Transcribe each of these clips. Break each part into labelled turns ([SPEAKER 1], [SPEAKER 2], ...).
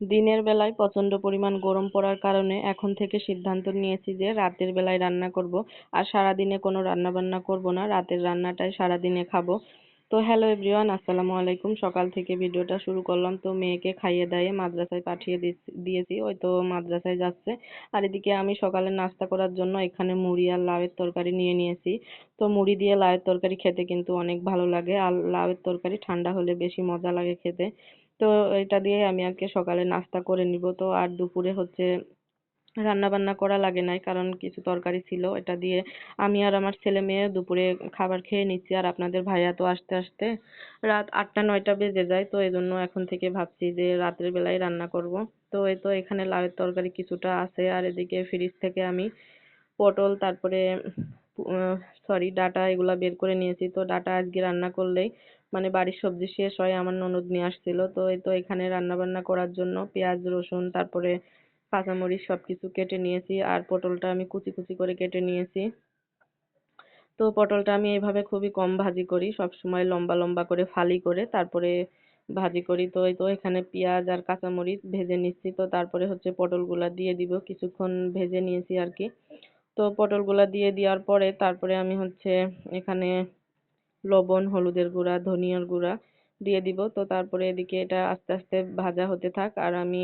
[SPEAKER 1] দিনের বেলায় প্রচণ্ড পরিমাণ গরম পড়ার কারণে এখন থেকে সিদ্ধান্ত নিয়েছি যে রাতের বেলায় রান্না করব। আর সারাদিনে কোনো রান্না বান্না করব না, রাতের রান্নাটাই সারাদিনে খাব। তো হ্যালো এভরিওয়ান, আসসালামু আলাইকুম। সকাল থেকে ভিডিওটা শুরু করলাম। তো মেয়েকে খাইয়ে দাইয়ে মাদ্রাসায় পাঠিয়ে দিয়েছি। ওই তো মাদ্রাসায় যাচ্ছে। আর এদিকে আমি সকালে নাস্তা করার জন্য এখানে মুড়ি আর লাউয়ের তরকারি নিয়ে নিয়েছি। তো মুড়ি দিয়ে লাউয়ের তরকারি খেতে কিন্তু অনেক ভালো লাগে। আর লাউয়ের তরকারি ঠান্ডা হলে বেশি মজা লাগে খেতে। তো এটা দিয়ে আমি আজকে সকালে নাস্তা করে নিব। তো আর দুপুরে হচ্ছে রান্না বান্না করা লাগে নাই, কারণ কিছু তরকারি ছিল, এটা দিয়ে আমি আর আমার ছেলে মেয়ে দুপুরে খাবার খেয়ে নিচ্ছি, আর আপনাদের ভাইয়া তো আসতে আসতে রাত আটটা, নয়টা বেজে যায়, তো এই জন্য এখন থেকে ভাবছি যে রাতের বেলায় রান্না করব। তো এই তো এখানে লাউয়ের তরকারি কিছুটা আছে, আর এদিকে ফ্রিজ থেকে আমি পটল, তারপরে সরি ডাটা এগুলা বের করে নিয়েছি। তো ডাটা আজকে রান্না করলেই মানে বাড়ির সবজি শেষ হয়, আমার ননদ নিয়ে আসছিল। তো এই তো এখানে রান্না বান্না করার জন্য পেঁয়াজ, রসুন, তারপরে কাঁচামরিচ সব কিছু কেটে নিয়েছি আর পটলটা আমি কুচি কুচি করে কেটে নিয়েছি। তো পটলটা আমি এইভাবে খুবই কম ভাজি করি সব সময় লম্বা লম্বা করে ফালি করে তারপরে ভাজি করি। তো এই তো এখানে পেঁয়াজ আর কাঁচামরিচ ভেজে নিচ্ছি। তো তারপরে হচ্ছে পটলগুলা দিয়ে দিব, কিছুক্ষণ ভেজে নিয়েছি আর কি। তো পটলগুলা দিয়ে দেওয়ার পরে তারপরে আমি হচ্ছে এখানে লবণ, হলুদের গুঁড়া, ধনিয়ার গুঁড়া দিয়ে দিব। তো তারপরে এদিকে এটা আস্তে আস্তে ভাজা হতে থাক আর আমি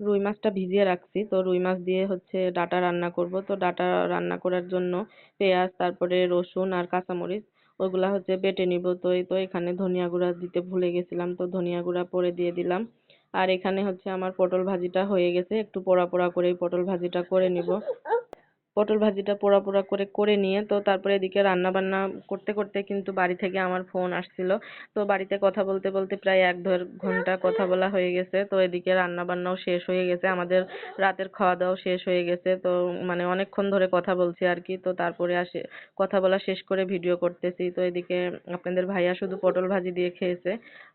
[SPEAKER 1] রুই মাছটা ভিজিয়ে রাখছি। তো রুই মাছ দিয়ে হচ্ছে ডাটা রান্না করব। তো ডাটা রান্না করার জন্য পেঁয়াজ, তারপরে রসুন আর কাঁচামরিচ ওগুলা হচ্ছে বেটে নিব। তো এই তো এখানে ধনিয়া গুঁড়া দিতে ভুলে গেছিলাম। তো ধনিয়া গুঁড়া পরে দিয়ে দিলাম। আর এখানে হচ্ছে আমার পটল ভাজিটা হয়ে গেছে। একটু পোড়া পোড়া করে পটল ভাজিটা করে নিব। পটল ভাজিটা পোড়া পোড়া করে করে নিয়ে তো তারপরে এদিকে রান্না বান্না করতে করতে কিন্তু বাড়ি থেকে আমার ফোন আসছিল। তো বাড়িতে কথা বলতে বলতে প্রায় এক দেড় ঘণ্টা কথা বলা হয়ে গেছে। তো এদিকে রান্না বান্নাও শেষ হয়ে গেছে। আমাদের রাতের খাওয়া দাওয়াও শেষ হয়ে গেছে। তো মানে অনেকক্ষণ ধরে কথা বলছি আর কি। তো তারপরে আসে, কথা বলা শেষ করে ভিডিও করতেছি। তো এদিকে আপনাদের ভাইয়া শুধু পটল ভাজি দিয়ে খেয়েছে।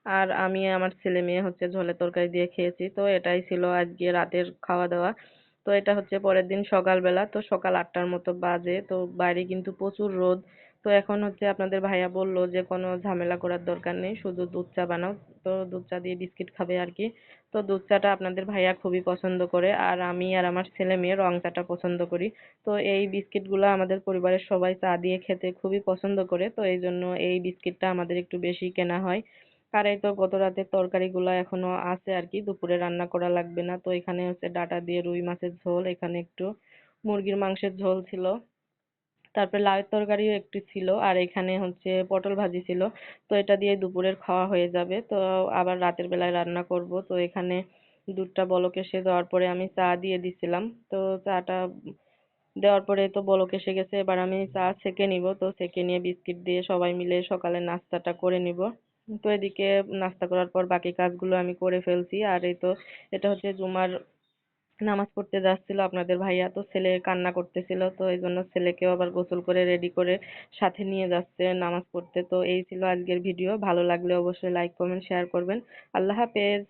[SPEAKER 1] আর আমি আমার ছেলে মেয়ে হচ্ছে ঝোলের তরকারি দিয়ে খেয়েছি। তো এটাই ছিল আজকে রাতের খাওয়া দাওয়া তো এটা হচ্ছে পরের দিন সকালবেলা, তো সকাল আটটার মতো বাজে, তো বাইরে কিন্তু প্রচুর রোদ। তো এখন হচ্ছে আপনাদের ভাইয়া বলল যে, কোনো ঝামেলা করার দরকার নেই, শুধু দুধ চা বানাও। তো দুধ চা দিয়ে বিস্কিট খাবে আর কি। তো দুধ চাটা আপনাদের ভাইয়া খুবই পছন্দ করে, আর আমি আর আমার ছেলে মেয়ে রং চাটা পছন্দ করি। তো এই বিস্কিটগুলো আমাদের পরিবারের সবাই চা দিয়ে খেতে খুবই পছন্দ করে, তো এই জন্য এই বিস্কিটটা আমাদের একটু বেশি কেনা হয়। এই তো গত রাতের তরকারিগুলো এখনও আছে আর কি, দুপুরে রান্না করা লাগবে না। তো এখানে হচ্ছে ডাটা দিয়ে রুই মাছের ঝোল, এখানে একটু মুরগির মাংসের ঝোল ছিল। তারপরে লাউয়ের তরকারিও একটু ছিল আর এখানে হচ্ছে পটল ভাজি ছিল। তো এটা দিয়ে দুপুরের খাওয়া হয়ে যাবে। তো আবার রাতের বেলায় রান্না করব। তো এখানে দুধটা বলক এসে দেওয়ার পরে আমি চা দিয়ে দিছিলাম। তো চাটা দেওয়ার পরে তো বলক এসে গেছে, এবার আমি চা ছেঁকে নিব। তো ছেঁকে নিয়ে বিস্কিট দিয়ে সবাই মিলে সকালে নাস্তাটা করে নিব। তো এদিকে নাস্তা করার পর বাকি কাজগুলো আমি করে ফেলছি। আর এই তো এটা হচ্ছে জুমার নামাজ পড়তে যাচ্ছিল আপনাদের ভাইয়া, তো ছেলে কান্না করতেছিল, তো এই জন্য ছেলেকেও আবার গোসল করে রেডি করে সাথে নিয়ে যাচ্ছে নামাজ পড়তে। তো এই ছিল আজকের ভিডিও ভালো লাগলে অবশ্যই লাইক কমেন্ট শেয়ার করবেন। আল্লাহ হাফেজ।